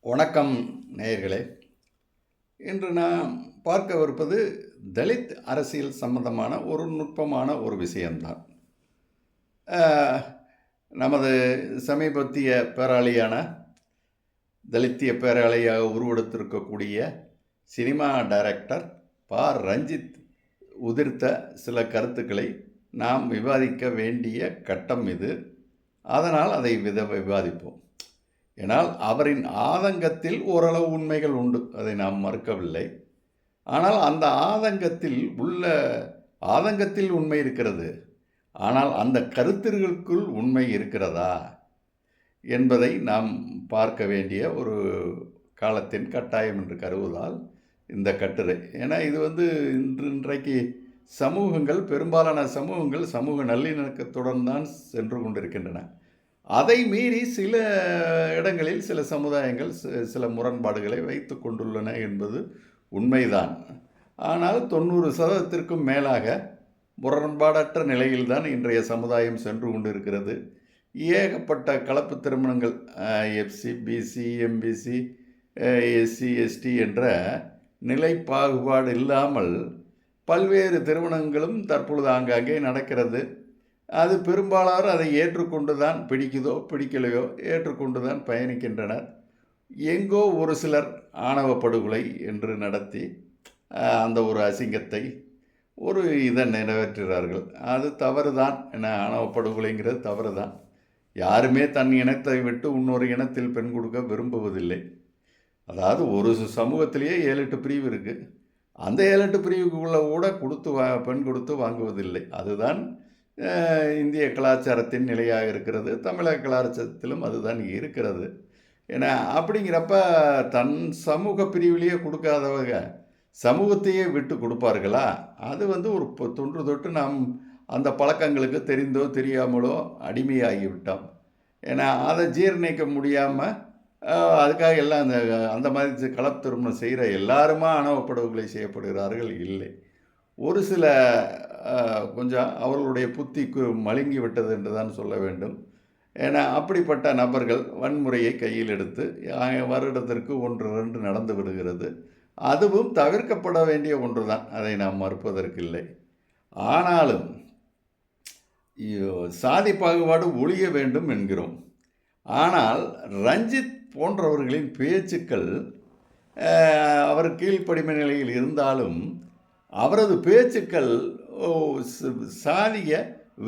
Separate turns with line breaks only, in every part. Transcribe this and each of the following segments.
வணக்கம் நேயர்களே. இன்று நான் பார்க்கவிருப்பது தலித் அரசியல் சம்பந்தமான ஒரு நுட்பமான ஒரு விஷயம்தான். நமது சமீபத்திய பேராளியான தலித்திய பேராளியாக உருவெடுத்திருக்கக்கூடிய சினிமா டைரக்டர் பா ரஞ்சித் உதிர்த்த சில கருத்துக்களை நாம் விவாதிக்க வேண்டிய கட்டம் இது. அதனால் அதை வித விவாதிப்போம். ஏனால் அவரின் ஆதங்கத்தில் ஓரளவு உண்மைகள் உண்டு. அதை நாம் மறுக்கவில்லை. ஆனால் அந்த ஆதங்கத்தில் உள்ள ஆதங்கத்தில் உண்மை இருக்கிறது. ஆனால் அந்த கருத்துகளுக்குள் உண்மை இருக்கிறதா என்பதை நாம் பார்க்க வேண்டிய ஒரு காலத்தின் கட்டாயம் என்று கருவுதால் இந்த கட்டுரை. ஏன்னா இது வந்து இன்று இன்றைக்கு சமூகங்கள் பெரும்பாலான சமூகங்கள் சமூக நல்லிணக்கத்துடன் தான் சென்று கொண்டிருக்கின்றன. அதை மீறி சில இடங்களில் சில சமுதாயங்கள் சில முரண்பாடுகளை வைத்து கொண்டுள்ளன என்பது உண்மைதான். ஆனால் தொண்ணூறு சதவீதத்திற்கும் மேலாக முரண்பாடற்ற நிலையில்தான் இன்றைய சமுதாயம் சென்று கொண்டிருக்கிறது. ஏகப்பட்ட கலப்பு திருமணங்கள் FC BC MBC SC ST என்ற நிலை பாகுபாடு இல்லாமல் பல்வேறு திருமணங்களும் தற்பொழுது ஆங்காங்கே நடக்கிறது. அது பெரும்பாலானோர் அதை ஏற்றுக்கொண்டு தான் பிடிக்குதோ பிடிக்கலையோ ஏற்றுக்கொண்டு தான் பயணிக்கின்றனர். எங்கோ ஒரு சிலர் ஆணவ படுகொலை என்று நடத்தி அந்த ஒரு அசிங்கத்தை ஒரு இதை நிறைவேற்றுகிறார்கள். அது தவறு தான் என்ன ஆணவ படுகொலைங்கிறது தவறு தான் யாருமே தன் இனத்தை விட்டு இன்னொரு இனத்தில் பெண் கொடுக்க விரும்புவதில்லை. அதாவது ஒரு சமூகத்திலேயே ஏழு எட்டு பிரிவு இருக்குது அந்த ஏழு எட்டு பிரிவுக்குள்ளே கூட கொடுத்து வா பெண் கொடுத்து வாங்குவதில்லை. அதுதான் இந்திய கலாச்சாரத்தின் நிலையாக இருக்கிறது. தமிழக கலாச்சாரத்திலும் அதுதான் இருக்கிறது. ஏன்னா அப்படிங்கிறப்ப தன் சமூக பிரிவிலேயே கொடுக்காதவங்க சமூகத்தையே விட்டு கொடுப்பார்களா? அது வந்து ஒரு தொன்று தொட்டு நாம் அந்த பழக்கங்களுக்கு தெரிந்தோ தெரியாமலோ அடிமையாகிவிட்டோம். ஏன்னா அதை ஜீரணிக்க முடியாமல் அதுக்காக எல்லாம் அந்த அந்த மாதிரி கலப்பு திருமணம் செய்கிற எல்லாருமா ஆணவ செய்யப்படுகிறார்கள்? இல்லை. ஒரு சில கொஞ்சம் அவர்களுடைய புத்திக்கு மழுங்கி விட்டது என்று தான் சொல்ல வேண்டும். ஏன்னா அப்படிப்பட்ட நபர்கள் வன்முறையை கையில் எடுத்து வருடத்திற்கு ஒன்று ரெண்டு நடந்து விடுகிறது. அதுவும் தவிர்க்கப்பட வேண்டிய ஒன்று தான். அதை நாம் மறுப்பதற்கில்லை ஆனாலும் ஐயோ, சாதி பாகுபாடு ஒழிய வேண்டும் என்கிறோம். ஆனால் ரஞ்சித் போன்றவர்களின் பேச்சுக்கள் அவர் கீழ்ப்படிமை நிலையில் இருந்தாலும் அவரது பேச்சுக்கள் சாதிய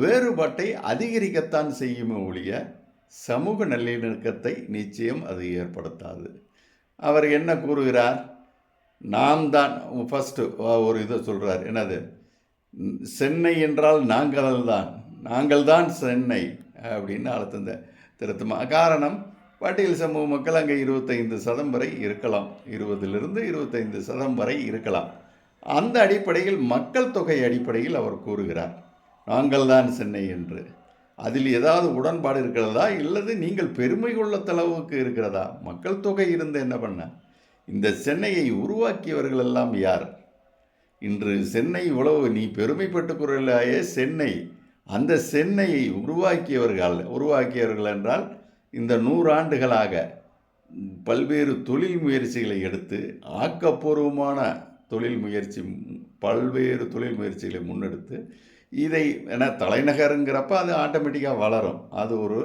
வேறுபாட்டை அதிகரிக்கத்தான் செய்யுமே ஒழிய சமூக நல்லிணக்கத்தை நிச்சயம் அது ஏற்படுத்தாது. அவர் என்ன கூறுகிறார்? நாம் தான் ஃபஸ்ட்டு ஒரு இதை சொல்கிறார் என்னது? சென்னை என்றால் நாங்கள் தான். நாங்கள் தான் சென்னை அப்படின்னு அழுத்தந்த திருத்தமா. காரணம் பட்டியல் சமூக மக்கள் அங்கே இருபத்தைந்து சதம் வரை இருக்கலாம். இருபதிலிருந்து இருபத்தைந்து சதம் வரை இருக்கலாம். அந்த அடிப்படையில் மக்கள் தொகை அடிப்படையில் அவர் கூறுகிறார். நாங்கள் தான் சென்னை என்று. அதில் ஏதாவது உடன்பாடு இருக்கிறதா? இல்லது நீங்கள் பெருமை கொள்ள தளவுக்கு இருக்கிறதா? மக்கள் தொகை இருந்து என்ன பண்ண? இந்த சென்னையை உருவாக்கியவர்கள் எல்லாம் யார்? இன்று சென்னை இவ்வளவு நீ பெருமைப்பட்டு குரலாயே சென்னை. அந்த சென்னையை உருவாக்கியவர்கள் உருவாக்கியவர்கள் என்றால் இந்த நூறாண்டுகளாக பல்வேறு தொழில் முயற்சிகளை எடுத்து ஆக்கப்பூர்வமான தொழில் முயற்சி பல்வேறு தொழில் முயற்சிகளை முன்னெடுத்து இதை என தலைநகருங்கிறப்ப அது ஆட்டோமேட்டிக்காக வளரும். அது ஒரு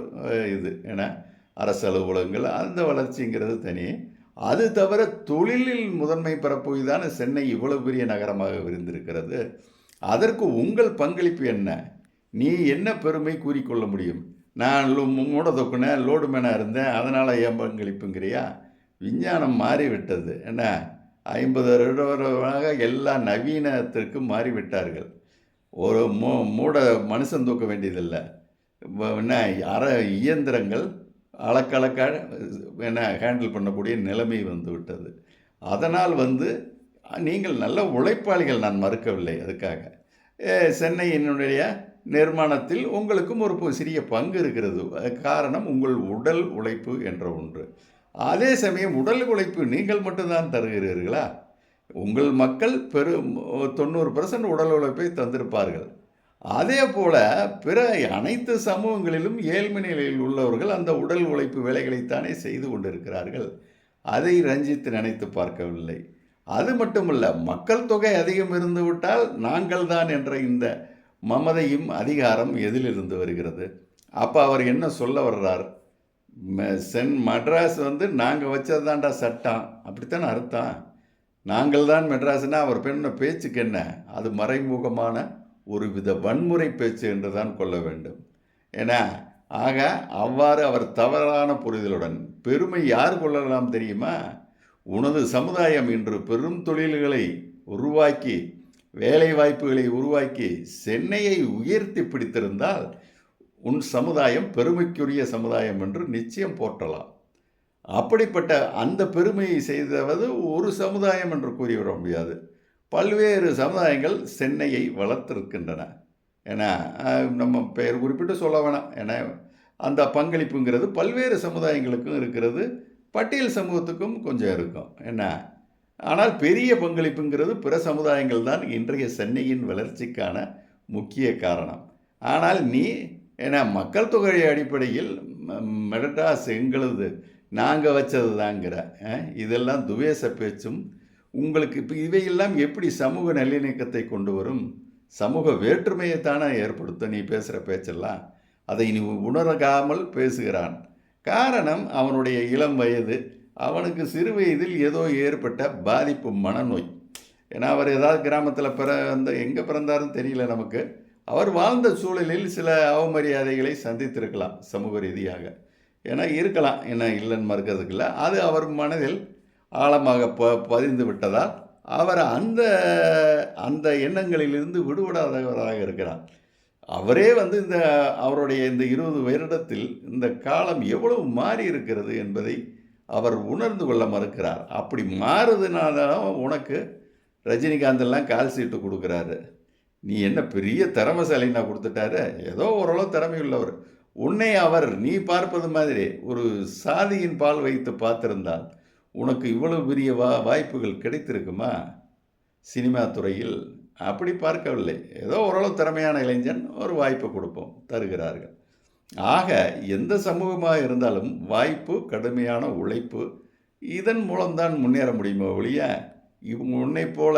இது என அரசு அலுவலகங்கள் அந்த வளர்ச்சிங்கிறது தனி. அது தவிர தொழிலில் முதன்மை பெறப்போய்தான சென்னை இவ்வளவு பெரிய நகரமாக விரிந்திருக்கிறது. அதற்கு உங்கள் பங்களிப்பு என்ன? நீ என்ன பெருமை கூறிக்கொள்ள முடியும்? நான் மூட தொக்குனேன் லோடு மேனாக இருந்தேன் அதனால் என் பங்களிப்புங்கிறியா? விஞ்ஞானம் மாறிவிட்டது. என்ன? ஐம்பது வருடமாக எல்லா நவீனத்திற்கும் மாறிவிட்டார்கள். ஒரு மூ மூட மனுஷன் தூக்க வேண்டியதில்லை. என்ன அற இயந்திரங்கள் அளக்கலக்காக என்ன ஹேண்டில் பண்ணக்கூடிய நிலைமை வந்து விட்டது. அதனால் வந்து நீங்கள் நல்ல உழைப்பாளிகள் நான் மறுக்கவில்லை அதுக்காக. சென்னையினுடைய நிர்மாணத்தில் உங்களுக்கும் ஒரு சிறிய பங்கு இருக்கிறது. காரணம் உங்கள் உடல் உழைப்பு என்ற ஒன்று. அதே சமயம் உடல் உழைப்பு நீங்கள் மட்டும்தான் தருகிறீர்களா? உங்கள் மக்கள் பெரும் தொண்ணூறு பர்சன்ட் உடல் உழைப்பை தந்திருப்பார்கள். அதே போல பிற அனைத்து சமூகங்களிலும் ஏழ்மை நிலையில் உள்ளவர்கள் அந்த உடல் உழைப்பு வேலைகளைத்தானே செய்து கொண்டிருக்கிறார்கள். அதை ரஞ்சித் நினைத்து பார்க்கவில்லை. அது மட்டுமல்ல மக்கள் தொகை அதிகம் இருந்துவிட்டால் நாங்கள் தான் என்ற இந்த மமதையும் அதிகாரம் எதிலிருந்து வருகிறது? அப்போ அவர் என்ன சொல்ல வர்றார்? சென் மெட்ராஸ் வந்து நாங்கள் வச்சதுதான்டா சட்டம். அப்படித்தானே அர்த்தம்? நாங்கள் தான் மெட்ராஸ்னா அவர் பெண்ண பேச்சுக்கு என்ன? அது மறைமுகமான ஒரு வித வன்முறை பேச்சு என்று தான் கொள்ள வேண்டும். ஏன்னா ஆக அவ்வாறு அவர் தவறான புரிதலுடன் பெருமை யார் கொள்ளலாம் தெரியுமா? உனது சமுதாயம் இன்று பெரும் தொழில்களை உருவாக்கி வேலை வாய்ப்புகளை உருவாக்கி சென்னையை உயர்த்தி பிடித்திருந்தால் உன் சமுதாயம் பெருமைக்குரிய சமுதாயம் என்று நிச்சயம் போற்றலாம். அப்படிப்பட்ட அந்த பெருமையை செய்தவது ஒரு சமுதாயம் என்று கூறிவிட முடியாது. பல்வேறு சமுதாயங்கள் சென்னையை வளர்த்திருக்கின்றன. ஏன்னா நம்ம பெயர் குறிப்பிட்டு சொல்ல வேணாம். ஏன்னா அந்த பங்களிப்புங்கிறது பல்வேறு சமுதாயங்களுக்கும் இருக்கிறது. பட்டியல் சமூகத்துக்கும் கொஞ்சம் இருக்கும். என்ன? ஆனால் பெரிய பங்களிப்புங்கிறது பிற சமுதாயங்கள் தான் இன்றைய சென்னையின் வளர்ச்சிக்கான முக்கிய காரணம். ஆனால் நீ ஏன்னா மக்கள் தொகை அடிப்படையில் ம- எங்களது நாங்கள் வச்சது தாங்கிற இதெல்லாம் துவேச பேச்சும் உங்களுக்கு இப்போ இவையெல்லாம் எப்படி சமூக நல்லிணக்கத்தை கொண்டு வரும்? சமூக வேற்றுமையை தானே ஏற்படுத்தும்? நீ பேசுகிற பேச்செல்லாம் அதை நீ உணரகாமல் பேசுகிறான். காரணம் அவனுடைய இளம் வயது அவனுக்கு சிறு வயதில் ஏதோ ஏற்பட்ட பாதிப்பு மனநோய். ஏன்னா அவர் ஏதாவது கிராமத்தில் பிறந்த எங்கே பிறந்தாருன்னு தெரியல நமக்கு. அவர் வாழ்ந்த சூழலில் சில அவமரியாதைகளை சந்தித்திருக்கலாம் சமூக ரீதியாக. ஏன்னா இருக்கலாம். என்ன இல்லைன்னு மறுக்கிறதுக்கு இல்லை. அது அவர் மனதில் ஆழமாக ப பதிந்து விட்டதால் அவர் அந்த அந்த எண்ணங்களிலிருந்து விடுபடாதவராக இருக்கிறார். அவரே வந்து இந்த அவருடைய இந்த இருபது வருடத்தில் இந்த காலம் எவ்வளவு மாறி இருக்கிறது என்பதை அவர் உணர்ந்து கொள்ள மறுக்கிறார். அப்படி மாறுதுனால உனக்கு ரஜினிகாந்த் எல்லாம் கால் சீட்டு கொடுக்குறாரு. நீ என்ன பெரிய திறமைசாலின்னா கொடுத்துட்டாரு ஏதோ ஓரளவு திறமை உள்ளவர் உன்னை அவர் நீ பார்ப்பது மாதிரி ஒரு சாதியின் பால் வைத்து பார்த்திருந்தால் உனக்கு இவ்வளவு பெரிய வா வாய்ப்புகள் கிடைத்திருக்குமா? சினிமா துறையில் அப்படி பார்க்கவில்லை. ஏதோ ஓரளவு திறமையான இளைஞன் ஒரு வாய்ப்பு கொடுப்போம் தருகிறார்கள். ஆக எந்த சமூகமாக இருந்தாலும் வாய்ப்பு கடுமையான உழைப்பு இதன் மூலம்தான் முன்னேற முடியுமோ ஒழிய இவங்க உன்னை போல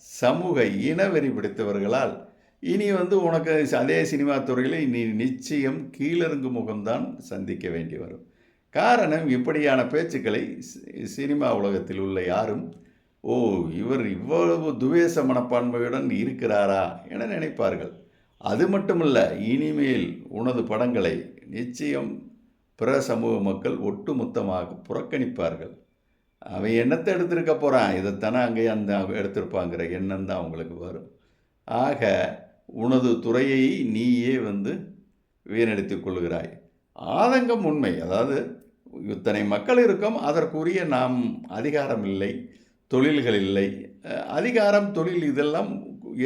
சமூக இனவெறி பிடித்தவர்களால் இனி வந்து உனக்கு அதே சினிமா துறையில் இனி நிச்சயம் கீழிறங்கு முகம்தான் சந்திக்க வேண்டி வரும். காரணம் இப்படியான பேச்சுக்களை சினிமா உலகத்தில் உள்ள யாரும் ஓ இவர் இவ்வளவு துவேச மனப்பான்மையுடன் இருக்கிறாரா? என நினைப்பார்கள். அது மட்டுமல்ல இனிமேல் உனது படங்களை நிச்சயம் பிற சமூக மக்கள் ஒட்டுமொத்தமாக புறக்கணிப்பார்கள். அவன் என்னத்தை எடுத்திருக்க போகிறான் இதைத்தானே அங்கே அந்த எடுத்திருப்பாங்கிற எண்ணம் தான் அவங்களுக்கு வரும். ஆக உனது துறையை நீயே வந்து வீணடித்து கொள்கிறாய் ஆதங்கம் உண்மை. அதாவது இத்தனை மக்கள் இருக்கும் அதற்குரிய நாம் அதிகாரம் இல்லை தொழில்கள் இல்லை. அதிகாரம் தொழில் இதெல்லாம்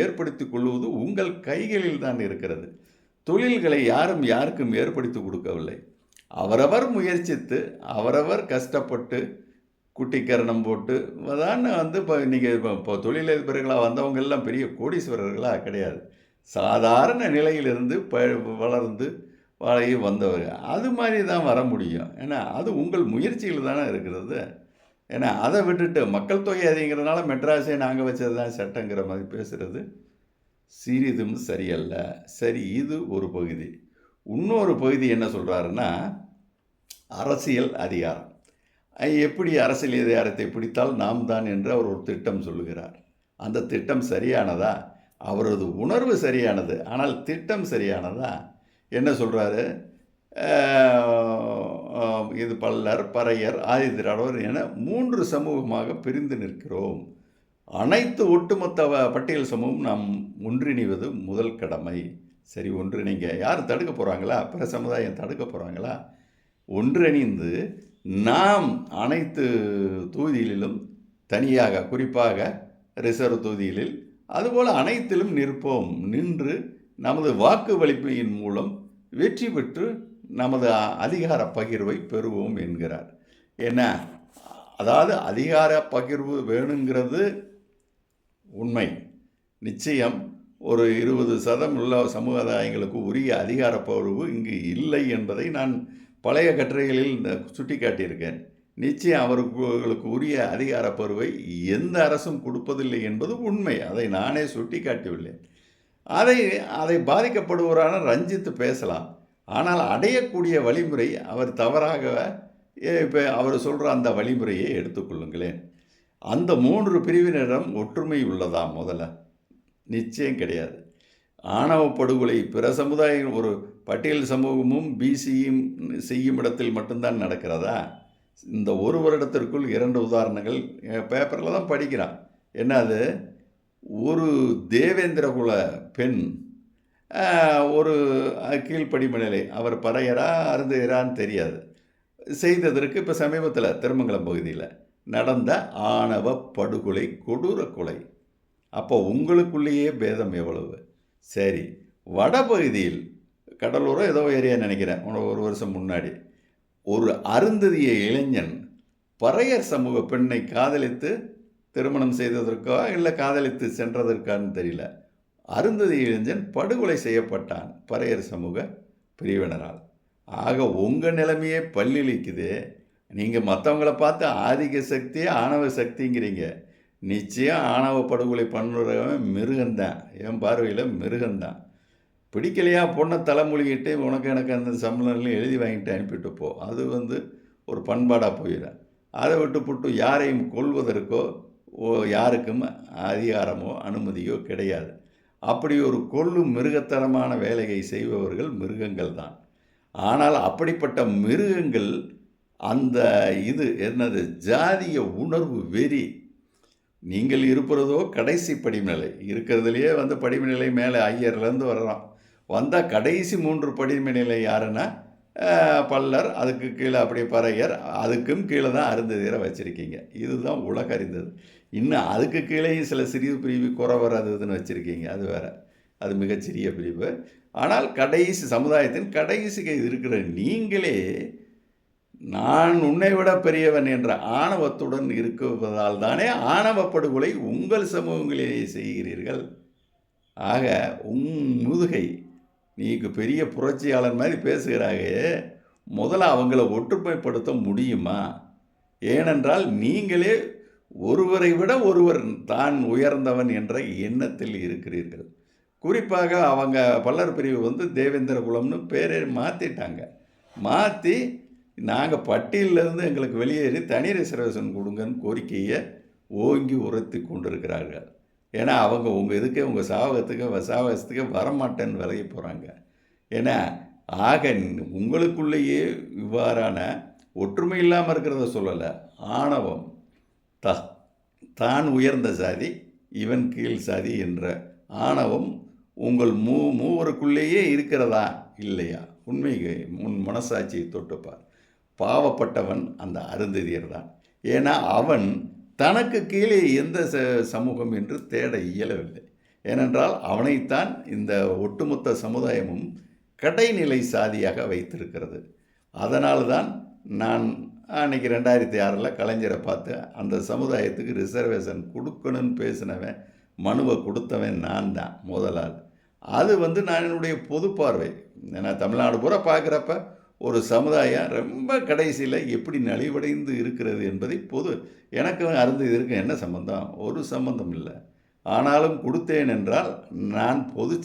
ஏற்படுத்தி கொள்வது உங்கள் கைகளில் தான் இருக்கிறது. தொழில்களை யாரும் யாருக்கும் ஏற்படுத்தி கொடுக்கவில்லை. அவரவர் முயற்சித்து அவரவர் கஷ்டப்பட்டு குட்டிக்கரணம் போட்டு தான் வந்து இப்போ இன்றைக்கி இப்போ இப்போ தொழிலதிபர்களாக வந்தவங்க எல்லாம் பெரிய கோடீஸ்வரர்களாக கிடையாது. சாதாரண நிலையிலிருந்து ப வளர்ந்து பழகி வந்தவர்கள் அது மாதிரி தான் வர முடியும். ஏன்னா அது உங்கள் முயற்சியில் தானே இருக்கிறது. ஏன்னா அதை விட்டுட்டு மக்கள் தொகை அதிகங்கிறதுனால மெட்ராஸே நாங்கள் வச்சது தான் சட்டங்கிற மாதிரி பேசுகிறது சிறிதும் சரியல்ல. சரி இது ஒரு பகுதி. இன்னொரு பகுதி என்ன சொல்கிறாருன்னா அரசியல் அதிகாரம். எப்படி அரசியல் அதிகாரத்தை பிடித்தால் நாம் தான் என்று அவர் ஒரு திட்டம் சொல்லுகிறார். அந்த திட்டம் சரியானதா? அவரது உணர்வு சரியானது. ஆனால் திட்டம் சரியானதா? என்ன சொல்கிறாரு இது பல்லர் பறையர் ஆதிதிராடவர் என மூன்று சமூகமாக பிரிந்து நிற்கிறோம். அனைத்து ஒட்டுமொத்த பட்டியல் சமூகம் நாம் ஒன்றிணைவது முதல் கடமை. சரி ஒன்றிணைங்க. யார் தடுக்க போகிறாங்களா பிற சமுதாயம் தடுக்க போகிறாங்களா ஒன்றிணைந்து நாம் அனைத்து தொகுதிகளிலும் தனியாக குறிப்பாக ரிசர்வ் தொகுதிகளில் அதுபோல் அனைத்திலும் நிற்போம். நின்று நமது வாக்கு வலிமையின் மூலம் வெற்றி பெற்று நமது அதிகார பகிர்வை பெறுவோம் என்கிறார். என்ன? அதாவது அதிகார பகிர்வு வேணுங்கிறது உண்மை. நிச்சயம் ஒரு இருபது சதம் உள்ள சமுதாயங்களுக்கு உரிய அதிகார பகிர்வு இங்கு இல்லை என்பதை நான் பழைய கட்டுரைகளில் இந்த சுட்டி காட்டியிருக்கேன் நிச்சயம் அவர்களுக்கு உரிய அதிகார பருவை எந்த அரசும் கொடுப்பதில்லை என்பது உண்மை. அதை நானே சுட்டி காட்டியுள்ளேன் அதை அதை பாதிக்கப்படுவோரான ரஞ்சித் பேசலாம். ஆனால் அடையக்கூடிய வழிமுறை அவர் தவறாக இப்போ அவர் சொல்கிற அந்த வழிமுறையை எடுத்துக்கொள்ளுங்களேன் அந்த மூன்று பிரிவினரிடம் ஒற்றுமை உள்ளதா முதல்ல. நிச்சயம் கிடையாது. ஆணவ படுகொலை பிற சமுதாயம் ஒரு பட்டியல் சமூகமும் பிசியும் செய்யும் இடத்தில் மட்டும்தான் நடக்கிறதா? இந்த ஒரு வருடத்திற்குள் இரண்டு உதாரணங்கள் பேப்பரில் தான் படிக்கிறான். என்னது? ஒரு தேவேந்திர குல பெண் ஒரு கீழ்ப்படிம நிலை அவர் பறையரா அருந்துகிறான்னு தெரியாது. செய்ததற்கு இப்போ சமீபத்தில் திருமங்கலம் பகுதியில் நடந்த ஆணவ படுகொலை கொடூர கொலை. அப்போ உங்களுக்குள்ளேயே பேதம் எவ்வளவு? சரி வடபகுதியில் கடலூரோ ஏதோ ஏரியா நினைக்கிறேன். ஒரு ஒரு வருஷம் முன்னாடி. ஒரு அருந்ததிய இளைஞன் பறையர் சமூக பெண்ணை காதலித்து திருமணம் செய்ததற்கோ இல்லை காதலித்து சென்றதற்கான்னு தெரியல. அருந்ததி இளைஞன் படுகொலை செய்யப்பட்டான் பறையர் சமூக பிரிவினரால். ஆக உங்கள் நிலைமையே பல்லிழிக்குது. நீங்கள் மற்றவங்கள பார்த்து ஆதிக்க சக்தி ஆணவ சக்திங்கிறீங்க. நிச்சயம் ஆணவ படுகொலை பண்ணுறவன் மிருகந்தான். என் பார்வையில் மிருகந்தான். பிடிக்கலையா? பொண்ணை தலைமொழிகிட்டு உனக்கு எனக்கு அந்த சம்பளம்லாம் எழுதி வாங்கிட்டு அனுப்பிட்டு போ. அது வந்து ஒரு பண்பாடாக போயிடும் அதை விட்டு புட்டு யாரையும் கொல்வதற்கோ ஓ யாருக்கும் அதிகாரமோ அனுமதியோ கிடையாது. அப்படி ஒரு கொல்லும் மிருகத்தனமான வேலையை செய்பவர்கள் மிருகங்கள் தான். ஆனால் அப்படிப்பட்ட மிருகங்கள் அந்த இது என்னது? ஜாதிய உணர்வு வெறி. நீங்கள் இருப்பதோ கடைசி படிநிலை. இருக்கிறதுலையே வந்து படிநிலை மேலே ஐயர்லேருந்து வர்றோம் வந்தால் கடைசி மூன்று படிநிலை யாருன்னா பல்லர் அதுக்கு கீழே அப்படியே பறையர் அதுக்கும் கீழே தான் அருந்ததியரை வச்சுருக்கீங்க. இதுதான் உலக அறிந்தது. இன்னும் அதுக்கு கீழேயும் சில சிறிய பிரிவு குறவர் அது இதுன்னு வச்சுருக்கீங்க அது வேறு. அது மிகச்சிறிய பிரிவு. ஆனால் கடைசி சமுதாயத்தின் கடைசிக்கு இருக்கிற நீங்களே நான் உன்னை விட பெரியவன் என்ற ஆணவத்துடன் இருப்பதால் தானே ஆணவ படுகொலை உங்கள் சமூகங்களிலேயே செய்கிறீர்கள். ஆக உன் முதுகை நீக்கு பெரிய புரட்சியாளர் மாதிரி பேசுகிறாங்க முதல்ல அவங்கள ஒற்றுமைப்படுத்த முடியுமா? ஏனென்றால் நீங்களே ஒருவரை விட ஒருவர் தான் உயர்ந்தவன் என்ற எண்ணத்தில் இருக்கிறீர்கள். குறிப்பாக அவங்க பல்லர் பிரிவு வந்து தேவேந்திர குலம்னு பேரே மாற்றிட்டாங்க மாற்றி நாங்கள் பட்டியலிருந்து எங்களுக்கு வெளியேறி தனி ரிசர்வேஷன் கொடுங்கன்னு கோரிக்கையை ஓங்கி உரத்தி கொண்டிருக்கிறார்கள். ஏன்னா அவங்க உங்கள் இதுக்கே உங்கள் சாவகத்துக்கு சாவகத்துக்கு வரமாட்டேன்னு விலகி போகிறாங்க ஏன்னா ஆக உங்களுக்குள்ளேயே இவ்வாறான ஒற்றுமை இல்லாமல் இருக்கிறத சொல்லலை. ஆணவம் த தான் உயர்ந்த சாதி இவன் கீழ் சாதி என்ற ஆணவம் உங்கள் மூ மூவருக்குள்ளேயே இருக்கிறதா இல்லையா? உண்மையை உன் மனசாட்சியை தொட்டுப்பார். பாவப்பட்டவன் அந்த அருந்ததியர் தான் ஏன்னா அவன் தனக்கு கீழே எந்த ச சமூகம் என்று தேட இயலவில்லை. ஏனென்றால் அவனைத்தான் இந்த ஒட்டுமொத்த சமுதாயமும் கடைநிலை சாதியாக வைத்திருக்கிறது. அதனால் தான் நான் அன்னைக்கு ரெண்டாயிரத்தி ஆறில் கலைஞரை பார்த்து அந்த சமுதாயத்துக்கு ரிசர்வேஷன் கொடுக்கணும்னு பேசினவன் மனுவை கொடுத்தவன் நான் தான் முதலாள். அது வந்து நான் என்னுடைய பொது பார்வை. ஏன்னா தமிழ்நாடு பூரா பார்க்குறப்ப ஒரு சமுதாயம் ரொம்ப கடைசியில் எப்படி நலிவடைந்து இருக்கிறது என்பதை பொது எனக்கு அருந்து இதற்கு என்ன சம்பந்தம்? ஒரு சம்பந்தம் இல்லை. ஆனாலும் கொடுத்தேன் என்றால் நான் பொது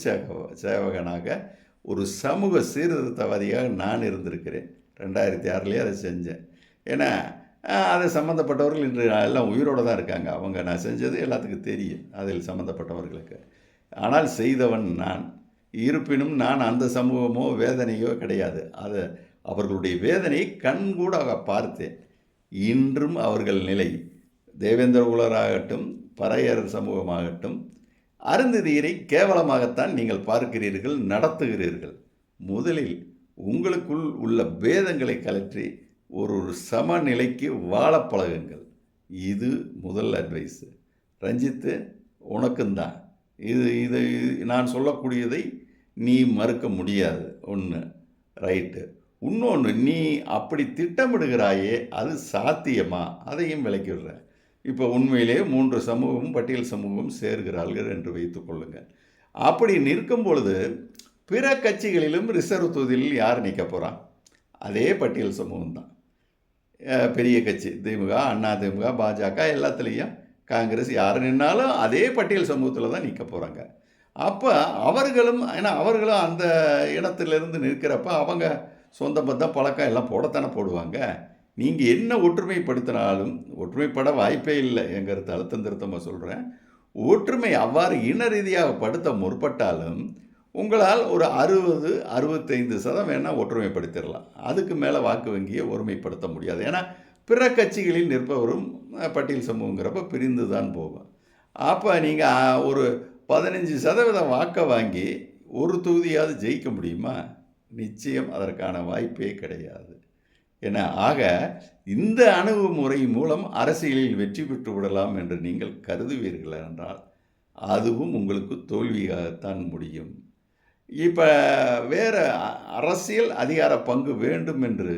சேவகனாக ஒரு சமூக சீர்திருத்தவாதியாக நான் இருந்திருக்கிறேன். ரெண்டாயிரத்தி ஆறுலேயே அதை செஞ்சேன். ஏன்னா அதை அது சம்மந்தப்பட்டவர்கள் இன்று எல்லாம் உயிரோடு தான் இருக்காங்க. அவங்க நான் செஞ்சது எல்லாத்துக்கும் தெரியும் அதில் சம்மந்தப்பட்டவர்களுக்கு ஆனால் செய்தவன் நான். இருப்பினும் நான் அந்த சமூகமோ வேதனையோ கிடையாது. அதை அவர்களுடைய வேதனையை கண்கூடாக பார்த்தேன் இன்றும் அவர்கள் நிலை தேவேந்திர குலராகட்டும் பறையர் சமூகமாகட்டும் அருந்ததியரை கேவலமாகத்தான் நீங்கள் பார்க்கிறீர்கள் நடத்துகிறீர்கள். முதலில் உங்களுக்குள் உள்ள பேதங்களை கலற்றி ஒரு ஒரு சமநிலைக்கு வாழ பழகுங்கள். இது முதல் அட்வைஸு ரஞ்சித்து உனக்குந்தான் இது இது- நான் சொல்லக்கூடியதை நீ மறுக்க முடியாது. ஒன்று ரைட்டு இன்னொன்று நீ அப்படி திட்டமிடுகிறாயே அது சாத்தியமா? அதையும் விளக்கி விடுறேன். இப்போ உண்மையிலே மூன்று சமூகமும் பட்டியல் சமூகமும் சேர்கிறார்கள் என்று வைத்துக் கொள்ளுங்கள். அப்படி நிற்கும் பொழுது பிற கட்சிகளிலும் ரிசர்வ் தொகுதியில் யார் நிற்க போகிறான் அதே பட்டியல் சமூகம் தான். பெரிய கட்சி திமுக அண்ணா திமுக பாஜக எல்லாத்துலேயும் காங்கிரஸ் யார் நின்னாலும் அதே பட்டியல் சமூகத்தில் தான் நிற்க போகிறாங்க அப்போ அவர்களும் ஏன்னா அவர்களும் அந்த இடத்துலேருந்து நிற்கிறப்ப அவங்க சொந்த பந்தம் பழக்கம் எல்லாம் போடத்தானே போடுவாங்க? நீங்கள் என்ன ஒற்றுமைப்படுத்தினாலும் ஒற்றுமைப்பட வாய்ப்பே இல்லை எங்கிறது கருத்து அழுத்தம் திருத்தமாக சொல்கிறேன் ஒற்றுமை அவ்வாறு இன ரீதியாக படுத்த முற்பட்டாலும் உங்களால் ஒரு அறுபது அறுபத்தைந்து சதம் வேணால் ஒற்றுமைப்படுத்திடலாம். அதுக்கு மேலே வாக்கு வங்கியை ஒருமைப்படுத்த முடியாது. ஏன்னா பிற கட்சிகளில் நிற்பவரும் பட்டியல் சமூகங்கிறப்ப பிரிந்து தான் போகும். அப்போ நீங்கள் ஒரு பதினஞ்சு சதவீதம் வாக்கை வாங்கி ஒரு தொகுதியாவது ஜெயிக்க முடியுமா? நிச்சயம் அதற்கான வாய்ப்பே கிடையாது. என ஆக இந்த அணுகுமுறை மூலம் அரசியலில் வெற்றி பெற்று விடலாம் என்று நீங்கள் கருதுவீர்கள் என்றால் அதுவும் உங்களுக்கு தோல்வியாகத்தான் முடியும். இப்போ வேறு அரசியல் அதிகார பங்கு வேண்டும் என்று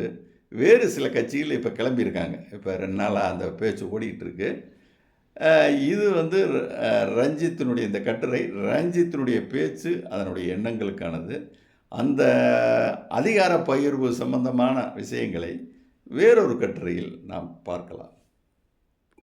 வேறு சில கட்சிகள் இப்போ கிளம்பியிருக்காங்க. இப்போ ரெண்டு நாளாக அந்த பேச்சு ஓடிக்கிட்டு இது வந்து ரஞ்சித்தினுடைய இந்த கட்டுரை ரஞ்சித்தினுடைய பேச்சு அதனுடைய எண்ணங்களுக்கானது. அந்த அதிகார பகிர்வு சம்பந்தமான விஷயங்களை வேறொரு கட்டுரையில் நாம் பார்க்கலாம்.